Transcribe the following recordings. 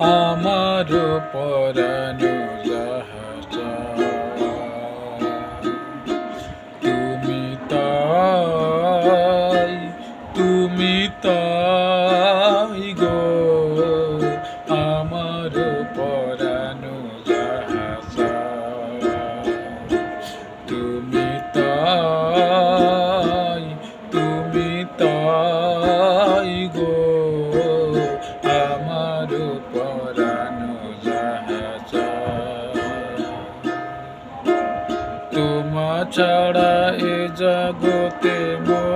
আমার পরানো তুমি তাই তুমি তাই গো। আমার পরানো তুমি তাই তুমি তাই ছাড়া এ জগতে মোর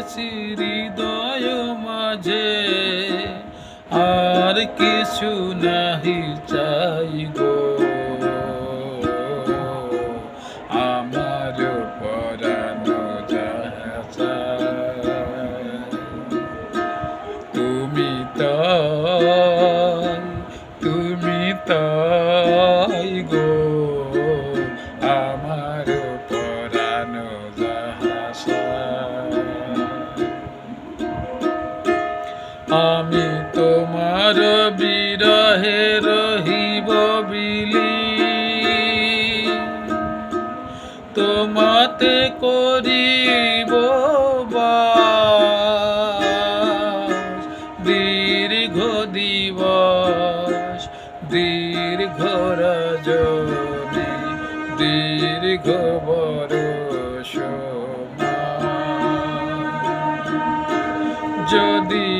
পেয়েছি হৃদয় মাঝে। আর কিছু নাহি চাই গো। আমার পরানো তুমি তাই তোমার বিরহে রহিব বিলি। তোমাতে করিব দীর্ঘ দিবস দীর্ঘ রজনী দীর্ঘ বরষ যদি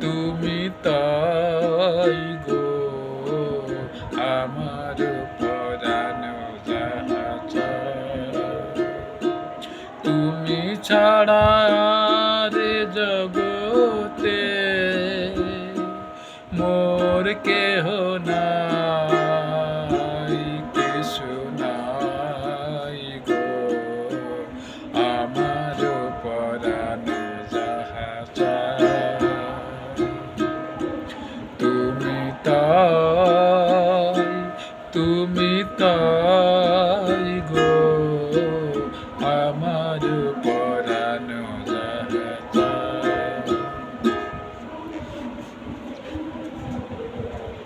তুমি তাই গো আমার যাহা তুমি ছাড়া রে জগতে মোর কেহ নাই। do what I know I have.